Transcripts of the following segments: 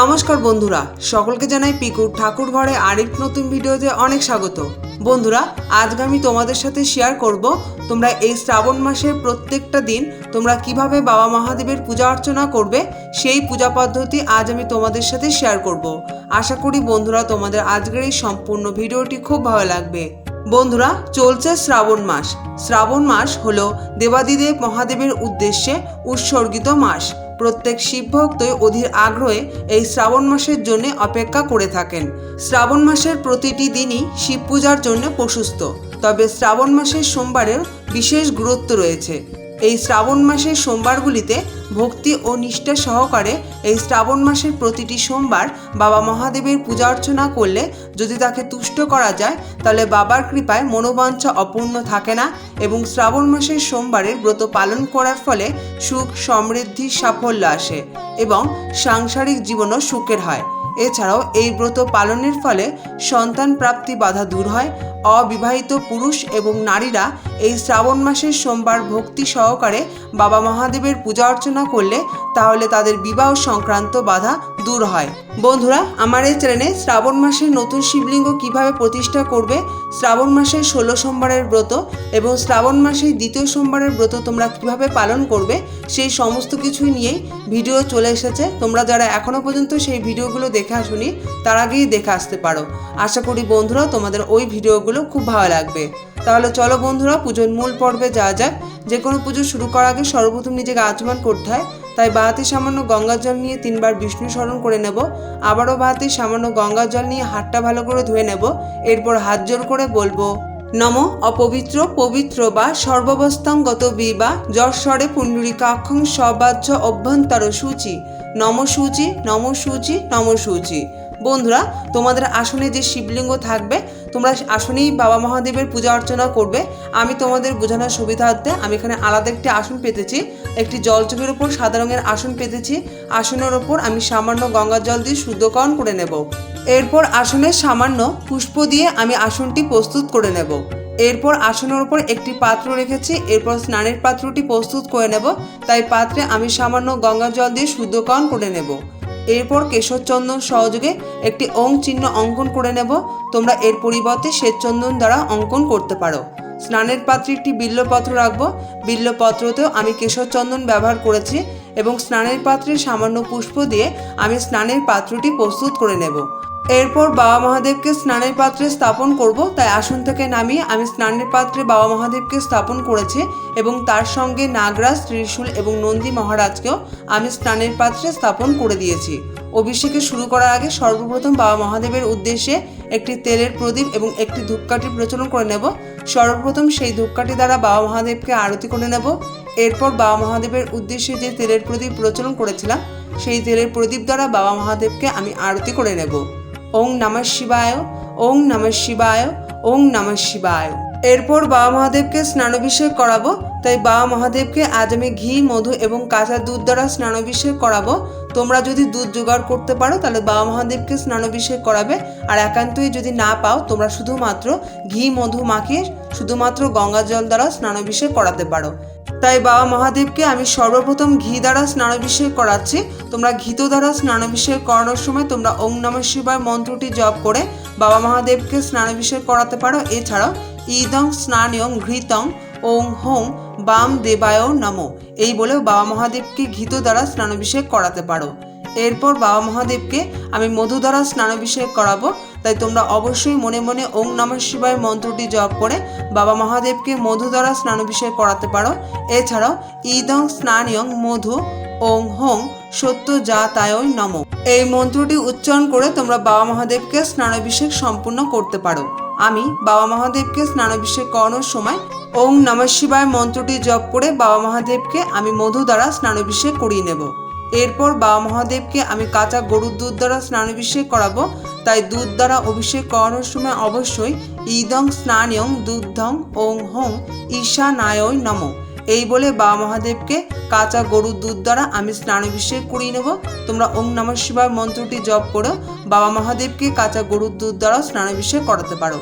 নমস্কার বন্ধুরা, সকলকে জানাই পিকুর ঠাকুর ঘরে আরেক নতুন ভিডিওতে অনেক স্বাগত। বন্ধুরা, আজকে আমি তোমাদের সাথে শেয়ার করব, তোমরা এই শ্রাবণ মাসের প্রত্যেকটা দিন তোমরা কীভাবে বাবা মহাদেবের পূজা অর্চনা করবে, সেই পূজা পদ্ধতি আজ আমি তোমাদের সাথে শেয়ার করব। আশা করি বন্ধুরা, তোমাদের আজকের এই সম্পূর্ণ ভিডিওটি খুব ভালো লাগবে। বন্ধুরা, চলছে শ্রাবণ মাস। শ্রাবণ মাস হলো দেবাদিদেব মহাদেবের উদ্দেশ্যে উৎসর্গিত মাস। প্রত্যেক শিব ভক্তই অধীর আগ্রহে এই শ্রাবণ মাসের জন্য অপেক্ষা করে থাকেন। শ্রাবণ মাসের প্রতিটি দিনই শিব পূজার জন্য প্রশস্ত। তবে শ্রাবণ মাসের সোমবারের বিশেষ গুরুত্ব রয়েছে। এই শ্রাবণ মাসের সোমবারগুলিতে ভক্তি ও নিষ্ঠা সহকারে এই শ্রাবণ মাসের প্রতিটি সোমবার বাবা মহাদেবের পূজা অর্চনা করলে যদি তাকে তুষ্ট করা যায়, তাহলে বাবার কৃপায় মনোবাঞ্ছা অপূর্ণ থাকে না এবং শ্রাবণ মাসের সোমবারের ব্রত পালন করার ফলে সুখ, সমৃদ্ধি, সাফল্য আসে এবং সাংসারিক জীবনও সুখের হয়। এছাড়াও এই ব্রত পালনের ফলে সন্তান প্রাপ্তি বাধা দূর হয়, অবিবাহিত পুরুষ এবং নারীরা এই শ্রাবণ মাসের সোমবার ভক্তি সহকারে বাবা মহাদেবের পূজা অর্চনা করলে তাহলে তাদের বিবাহ সংক্রান্ত বাধা দূর হয়। বন্ধুরা, আমার এই চ্যানেলে শ্রাবণ মাসের নতুন শিবলিঙ্গ কীভাবে প্রতিষ্ঠা করবে, শ্রাবণ মাসের ষোলো সোমবারের ব্রত এবং শ্রাবণ মাসের দ্বিতীয় সোমবারের ব্রত তোমরা কীভাবে পালন করবে, সেই সমস্ত কিছুই নিয়েই ভিডিও চলে এসেছে। তোমরা যারা এখনও পর্যন্ত সেই ভিডিওগুলো দেখে আসুনি, তার আগেই দেখে আসতে পারো। আশা করি বন্ধুরা, তোমাদের ওই ভিডিওগুলো খুব ভালো লাগবে। তাহলে চলো বন্ধুরা পুজোর মূল পর্বে যাওয়া যাক যে কোনো পুজো শুরু করার আগে সর্বপ্রথম নিজেকে আচমান করতে হয়। তাই বাহাতে সামান্য গঙ্গা জল নিয়ে তিনবার বিষ্ণু স্মরণ করে নেব। আবারও বাহাতে সামান্য গঙ্গা জল নিয়ে হাতটা ভালো করে ধুয়ে নেব। এরপর হাত জোর করে বলব, নম অপবিত্র, পবিত্র বা সর্বাবস্থাঙ্গত বিবা যশ্বরে পুণ্ডরিকাক্ষং সবাহ্য অভ্যন্তর সূচি। নম সূচি নম সূচি নম সূচি। বন্ধুরা, তোমাদের আসনে যে শিবলিঙ্গ থাকবে, তোমরা আসনেই বাবা মহাদেবের পূজা অর্চনা করবে। আমি তোমাদের বোঝানোর সুবিধার্থে আমি এখানে আলাদা একটি আসন পেতেছি। একটি জলচোখের ওপর সাদা রঙের আসন পেতেছি। আসনের ওপর আমি সামান্য গঙ্গা জল দিয়ে শুদ্ধকরণ করে নেব। এরপর আসনে সামান্য পুষ্প দিয়ে আমি আসনটি প্রস্তুত করে নেব। এরপর আসনের ওপর একটি পাত্র রেখেছি। এরপর স্নানের পাত্রটি প্রস্তুত করে নেব। তাই পাত্রে আমি সামান্য গঙ্গা জল দিয়ে শুদ্ধকরণ করে নেব। এরপর কেশরচন্দন সহযোগে একটি অং চিহ্ন অঙ্কন করে নেব। তোমরা এর পরিবর্তে শ্বেতচন্দন দ্বারা অঙ্কন করতে পারো। স্নানের পাত্রে একটি বিল্লপত্র রাখব। বিল্লপত্রতেও আমি কেশরচন্দন ব্যবহার করেছি এবং স্নানের পাত্রে সামান্য পুষ্প দিয়ে আমি স্নানের পাত্রটি প্রস্তুত করে নেব। এরপর বাবা মহাদেবকে স্নানের পাত্রে স্থাপন করব, তাই আসন থেকে নামিয়ে আমি স্নানের পাত্রে বাবা মহাদেবকে স্থাপন করেছি এবং তার সঙ্গে নাগরাজ, ত্রিশূল এবং নন্দী মহারাজকেও আমি স্নানের পাত্রে স্থাপন করে দিয়েছি। অভিষেকে শুরু করার আগে সর্বপ্রথম বাবা মহাদেবের উদ্দেশ্যে একটি তেলের প্রদীপ এবং একটি ধূপকাঠি প্রচলন করে নেব। সর্বপ্রথম সেই ধূপকাঠি দ্বারা বাবা মহাদেবকে আরতি করে নেব। এরপর বাবা মহাদেবের উদ্দেশ্যে যে তেলের প্রদীপ প্রচলন করেছিলাম, সেই তেলের প্রদীপ দ্বারা বাবা মহাদেবকে আমি আরতি করে নেব। ওং নমঃ শিবায়, ওং নমঃ শিবায়, ওং নমঃ শিবায়। এরপর বাবা মহাদেবকে স্নানাভিষেক করাবো। তাই বাবা মহাদেবকে আজ আমি ঘি, মধু এবং কাঁচা দুধ দ্বারা স্নানাভিষেক করাবো। তোমরা যদি দুধ জোগাড় করতে পারো, তাহলে বাবা মহাদেবকে স্নানাভিষেক করাবে। আর একান্তই যদি না পাও, তোমরা শুধুমাত্র ঘি, মধু মাখিয়ে শুধুমাত্র গঙ্গা জল দ্বারা স্নানাভিষেক করাতে পারো। তাই বাবা মহাদেবকে আমি সর্বপ্রথম ঘি দ্বারা স্নানাভিষেক করাচ্ছি। তোমরা ঘিত দ্বারা স্নানাভিষেক করানোর সময় তোমরা ওম নম শিবায় মন্ত্রটি জপ করে বাবা মহাদেবকে স্নানাভিষেক করাতে পারো। এছাড়াও ইদং স্নানিয়ং ঘৃতং ওং হোং বাম দেবায় নম। এই বলেও বাবা মহাদেবকে ঘিত দ্বারা স্নানাভিষেক করাতে পারো। এরপর বাবা মহাদেবকে আমি মধু দ্বারা স্নানাভিষেক করাবো। তাই তোমরা অবশ্যই মনে মনে ওং নমঃ শিবায় মন্ত্রটি জপ করে বাবা মহাদেবকে মধু দ্বারা স্নানাভিষেক করাতে পারো। এছাড়াও ইদং স্নানিয়ং মধু ওং হোং সত্য যা তায় নম। এই মন্ত্রটি উচ্চারণ করে তোমরা বাবা মহাদেবকে স্নানাভিষেক সম্পূর্ণ করতে পারো। আমি বাবা মহাদেবকে স্নানাভিষেক করানোর সময় ওং নমঃ শিবায় মন্ত্রটি জপ করে বাবা মহাদেবকে আমি মধু দ্বারা স্নানাভিষেক করিয়ে নেব। এরপর বাবা মহাদেবকে আমি কাঁচা গরুর দুধ দ্বারা স্নানাভিষেক করাবো। তাই দুধ দ্বারা অভিষেক করানোর সময় অবশ্যই ইদং স্নানয়ং দুগ্ধং ওং হোং ঈশানায় নম। এই বলে বাবা মহাদেবকে কাঁচা গরুর দুধ দ্বারা আমি স্নানাভিষেক করিয়ে নেব। তোমরা ওং নমঃ শিবায় মন্ত্রটি জপ করো। বাবা মহাদেবকে কাঁচা গরুর দুধ দ্বারা স্নানাভিষেক করাতে পারো।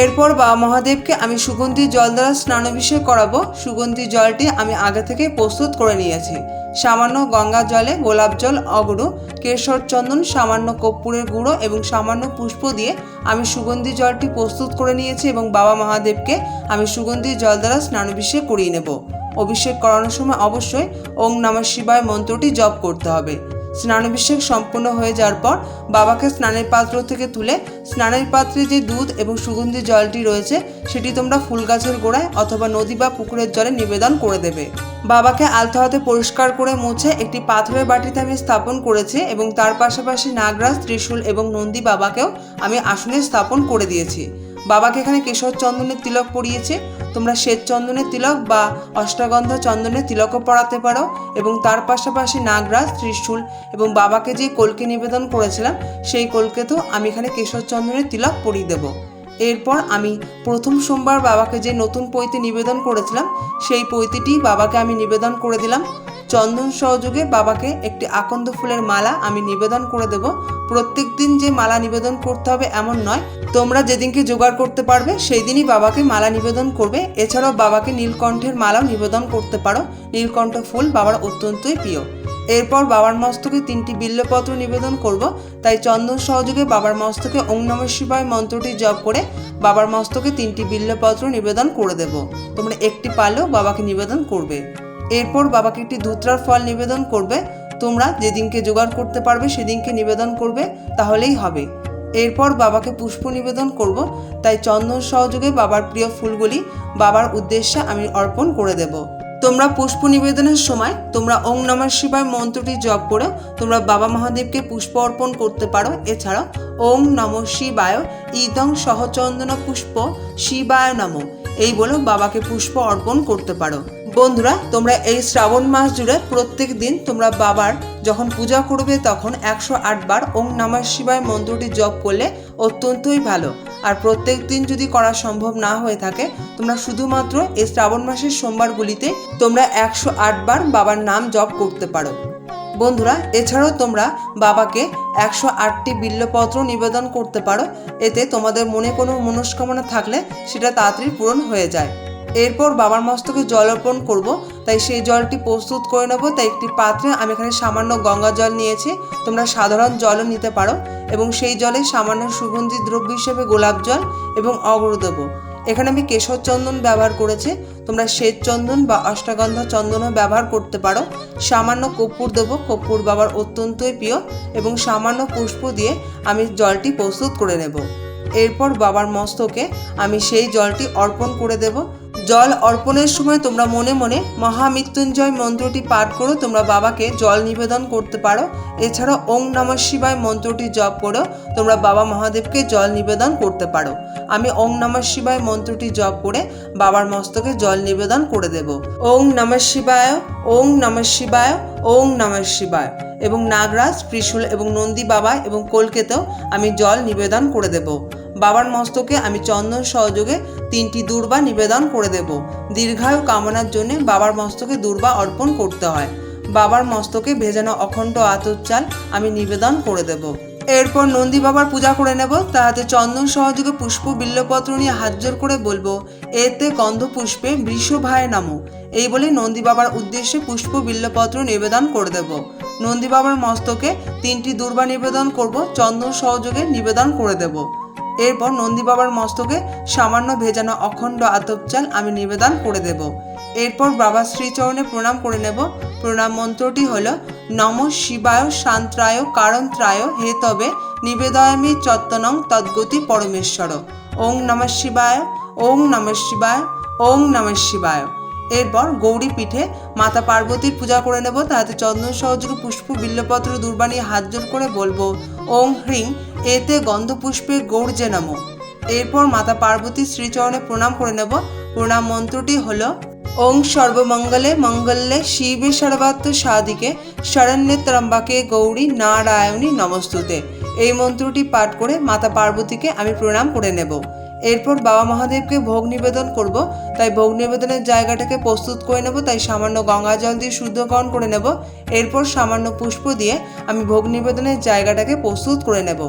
এরপর বাবা মহাদেবকে আমি সুগন্ধি জল দ্বারা স্নানাভিষেক করাবো। সুগন্ধি জলটি আমি আগে থেকে প্রস্তুত করে নিয়েছি। সামান্য গঙ্গা জলে গোলাপ জল, অগরু কেশর চন্দন সামান্য কর্পূরের গুঁড়ো এবং সামান্য পুষ্প দিয়ে আমি সুগন্ধি জলটি প্রস্তুত করে নিয়েছি এবং বাবা মহাদেবকে আমি সুগন্ধি জল দ্বারা স্নানাভিষেক করিয়ে নেব। অভিষেক করানোর সময় অবশ্যই ওং নমঃ শিবায় মন্ত্রটি জপ করতে হবে। স্নানাভিষেক সম্পূর্ণ হয়ে যাওয়ার পর বাবাকে স্নানের পাত্র থেকে তুলে স্নানের পাত্রে যে দুধ এবং সুগন্ধি জলটি রয়েছে, সেটি তোমরা ফুল গাছের গোড়ায় অথবা নদী বা পুকুরের জলে নিবেদন করে দেবে। বাবাকে আলতো হাতে পরিষ্কার করে মুছে একটি পাথরের বাটিতে আমি স্থাপন করেছি এবং তার পাশাপাশি নাগরাজ, ত্রিশূল এবং নন্দী বাবাকেও আমি আসনে স্থাপন করে দিয়েছি। বাবাকে এখানে কেশর চন্দনের তিলক পরিয়েছে। তোমরা শ্বেত চন্দনের তিলক বা অষ্টগন্ধা চন্দনের তিলকও পড়াতে পারো এবং তার পাশাপাশি নাগরাজ ত্রিশূল এবং বাবাকে যে কলকে নিবেদন করেছিলাম, সেই কলকেতেও আমি এখানে কেশর চন্দনের তিলক পরিয়ে দেবো। এরপর আমি প্রথম সোমবার বাবাকে যে নতুন পৈতে নিবেদন করেছিলাম, সেই পৈতিটি বাবাকে আমি নিবেদন করে দিলাম। চন্দন সহযোগে বাবাকে একটি আকন্দ ফুলের মালা আমি নিবেদন করে দেব। প্রত্যেক দিন যে মালা নিবেদন করতে হবে এমন নয় তোমরা যেদিনকে জোগাড় করতে পারবে সেই দিনই বাবাকে মালা নিবেদন করবে। এছাড়াও বাবাকে নীলকণ্ঠের মালাও নিবেদন করতে পারো। নীলকণ্ঠ ফুল বাবার অত্যন্তই প্রিয়। এরপর বাবার মস্তকে তিনটি বিল্লপত্র নিবেদন করব। তাই চন্দন সহযোগে বাবার মস্তকে ওং নমঃ শিবায় মন্ত্রটি জপ করে বাবার মস্তকে তিনটি বিল্লপত্র নিবেদন করে দেব। তোমরা একটি পালেও বাবাকে নিবেদন করবে। এরপর বাবাকে একটি ধুতরার ফল নিবেদন করবে। তোমরা যেদিনকে জোগাড় করতে পারবে, সেদিনকে নিবেদন করবে। তাহলেই হবে। এরপর বাবাকে পুষ্প নিবেদন করব, তাই চন্দন সহযোগে বাবার প্রিয় ফুলগুলি বাবার উদ্দেশ্যে আমি অর্পণ করে দেব। তোমরা পুষ্প নিবেদনের সময় তোমরা ওং নমঃ শিবায় মন্ত্রটি জপ করে তোমরা বাবা মহাদেবকে পুষ্প অর্পণ করতে পারো। এছাড়াও ওং নম শিবায় ইদং সহচন্দন পুষ্প শিবায় নম। এই বলে বাবাকে পুষ্প অর্পণ করতে পারো। বন্ধুরা, তোমরা এই শ্রাবণ মাস জুড়ে প্রত্যেক দিন তোমরা বাবার যখন পূজা করবে তখন একশো বার ওং নমঃ শিবায় মন্ত্রটি জপ করলে অত্যন্তই ভালো। আর প্রত্যেক দিন যদি করা সম্ভব না হয়ে থাকে, তোমরা শুধুমাত্র এই শ্রাবণ মাসের সোমবারগুলিতে তোমরা একশো বার বাবার নাম জপ করতে পারো। বন্ধুরা, এছাড়াও তোমরা বাবাকে একশো আটটি বিল্লপত্র নিবেদন করতে পারো। এতে তোমাদের মনে কোনো মনস্কামনা থাকলে সেটা তাড়াতাড়ি পূরণ হয়ে যায়। এরপর বাবার মস্তকে জল অর্পণ করব, তাই সেই জলটি প্রস্তুত করে নেব, তাই একটি পাত্রে আমি এখানে সামান্য গঙ্গা জল নিয়েছি, তোমরা সাধারণ জলও নিতে পারো, এবং সেই জলে সামান্য সুগন্ধি দ্রব্য হিসেবে গোলাপ জল এবং অগরু দেবো। এখানে আমি কেশর চন্দন ব্যবহার করেছি, তোমরা শ্বেত চন্দন বা অষ্টগন্ধা চন্দনও ব্যবহার করতে পারো, সামান্য কর্পূর দেবো, কর্পূর বাবার অত্যন্তই প্রিয়, এবং সামান্য পুষ্প দিয়ে আমি জলটি প্রস্তুত করে নেব। এরপর বাবার মস্তকে আমি সেই জলটি অর্পণ করে দেব জল অর্পণের সময় তোমরা মনে মনে মহামৃত্যুঞ্জয় মন্ত্রটি পাঠ করো, তোমরা বাবাকে জল নিবেদন করতে পারো। এছাড়া ওং নমঃ শিবায় মন্ত্রটি জপ করেও তোমরা বাবা মহাদেবকে জল নিবেদন করতে পারো। আমি ওং নমঃ শিবায় মন্ত্রটি জপ করে বাবার মস্তকে জল নিবেদন করে দেব। ওং নমঃ শিবায়, ওং নমঃ শিবায়, ওং নমঃ শিবায়। এবং নাগরাজ, ত্রিশূল এবং নন্দী বাবা এবং কলকেতেও আমি জল নিবেদন করে দেব। বাবার মস্তকে আমি চন্দন সহযোগে তিনটি দুর্বা নিবেদন করে দেব। দীর্ঘায়ু কামনার জন্য বাবার মস্তকে দুর্বা অর্পণ করতে হয়। বাবার মস্তকে ভেজানো অখণ্ড আতর চাল আমি নিবেদন করে দেব। এরপর নন্দী বাবার পূজা করে নেব। তাহাতে চন্দন সহযোগে পুষ্প বিল্লপত্র নিয়ে হাত জোর করে বলব, এতে গন্ধ পুষ্পে বৃষভায় নামো। এই বলে নন্দী বাবার উদ্দেশ্যে পুষ্প বিল্লপত্র নিবেদন করে দেব। নন্দী বাবার মস্তকে তিনটি দুর্বা নিবেদন করব, চন্দন সহযোগে নিবেদন করে দেব। এরপর নন্দী বাবার মস্তকে সামান্য ভেজানো অখণ্ড আতপ চাল আমি নিবেদন করে দেব। এরপর বাবা শ্রীচরণে প্রণাম করে নেব। প্রণাম মন্ত্রটি হল, নম শিবায় শান্ত্রায় কারন্ত্রায় হে তবে নিবেদয়ামি চত্তনং তদ্গতি পরমেশ্বর। ওং নমঃ শিবায়, ওং নমঃ শিবায়, ওং নমঃ শিবায়। এরপর গৌরী পীঠে মাতা পার্বতীর পূজা করে নেব। তাতে চন্দন সহযোগে পুষ্প বিল্লপত্র দুর্বাণী হাত জোর করে বলব, ওং হ্রিং, এতে গন্ধপুষ্পে গৌর্যে নম। এরপর মাতা পার্বতীর শ্রীচরণে প্রণাম করে নেব। প্রণাম মন্ত্রটি হলো, ওং সর্বমঙ্গলে মঙ্গলে শিবে সর্বাত্ম সাদিকে শরণ্যে ত্রম্বাকে গৌরী নারায়ণী নমস্তুতে। এই মন্ত্রটি পাঠ করে মাতা পার্বতীকে আমি প্রণাম করে নেব। এরপর বাবা মহাদেবকে ভোগ নিবেদন করব, তাই ভোগ নিবেদনের জায়গাটাকে প্রস্তুত করে নেব, তাই সামান্য গঙ্গা জল দিয়ে শুদ্ধকরণ করে নেব। এরপর সামান্য পুষ্প দিয়ে আমি ভোগ নিবেদনের জায়গাটাকে প্রস্তুত করে নেব।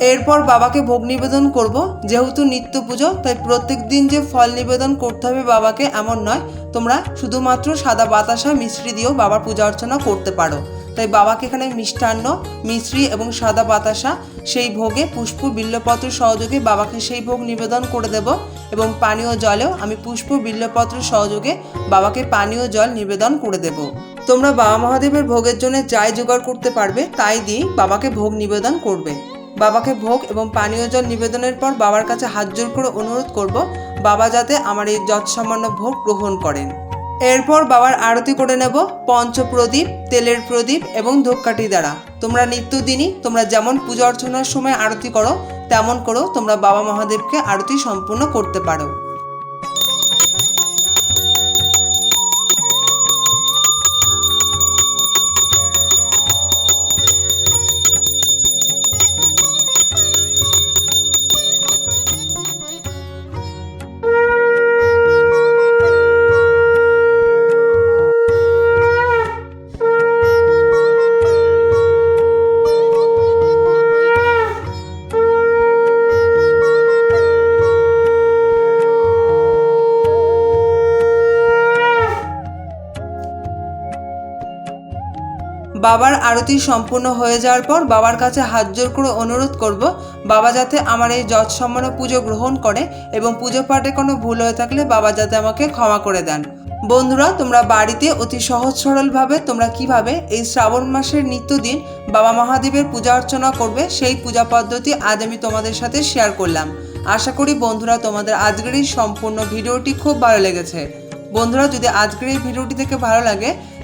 এরপর বাবাকে ভোগ নিবেদন করব, যেহেতু নিত্য পুজো, তাই প্রত্যেক দিন যে ফল নিবেদন করতে হবে বাবাকে এমন নয়, তোমরা শুধুমাত্র সাদা বাতাসা মিশ্রি দিয়েও বাবার পূজা অর্চনা করতে পারো। তাই বাবাকে এখানে মিষ্টান্ন, মিশ্রি এবং সাদা বাতাসা, সেই ভোগে পুষ্প বিল্লপত্র সহযোগে বাবাকে সেই ভোগ নিবেদন করে দেব এবং পানীয় জলেও আমি পুষ্প বিল্লপত্র সহযোগে বাবাকে পানীয় জল নিবেদন করে দেব। তোমরা বাবা মহাদেবের ভোগের জন্য যাই জোগাড় করতে পারবে, তাই দিয়ে বাবাকে ভোগ নিবেদন করবে। বাবাকে ভোগ এবং পানীয় জল নিবেদনের পর বাবার কাছে হাত জোর করে অনুরোধ করব, বাবা যাতে আমার এই যৎসামান্য ভোগ গ্রহণ করেন। এরপর বাবার আরতি করে নেব পঞ্চপ্রদীপ, তেলের প্রদীপ এবং ধূপকাঠি দ্বারা। তোমরা নিত্যদিনই তোমরা যেমন পূজা অর্চনার সময় আরতি করো, তেমন করো তোমরা বাবা মহাদেবকে আরতি সম্পূর্ণ করতে পারো। বাবার আরতি সম্পূর্ণ হয়ে যাওয়ার পর বাবার কাছে হাত জোর করে অনুরোধ করব, বাবা যাতে আমার এই যৎসম্মান পুজো গ্রহণ করে এবং পুজো পাঠে কোনো ভুল হয়ে থাকলে বাবা যাতে আমাকে ক্ষমা করে দেন। বন্ধুরা, তোমরা বাড়িতে অতি সহজ সরলভাবে তোমরা কীভাবে এই শ্রাবণ মাসের নিত্যদিন বাবা মহাদেবের পূজা অর্চনা করবে, সেই পূজা পদ্ধতি আজ আমি তোমাদের সাথে শেয়ার করলাম। আশা করি বন্ধুরা, তোমাদের আজকের এই সম্পূর্ণ ভিডিওটি খুব ভালো লেগেছে। বন্ধুরা, যদি আজকের এই ভিডিওটি থেকে ভালো লাগে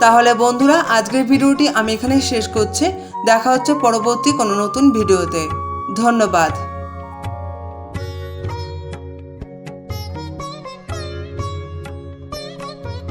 তাহলে বন্ধুরা, আজকের ভিডিওটি আমি এখানে শেষ করছি। দেখা হচ্ছে পরবর্তী কোনো নতুন ভিডিওতে। ধন্যবাদ।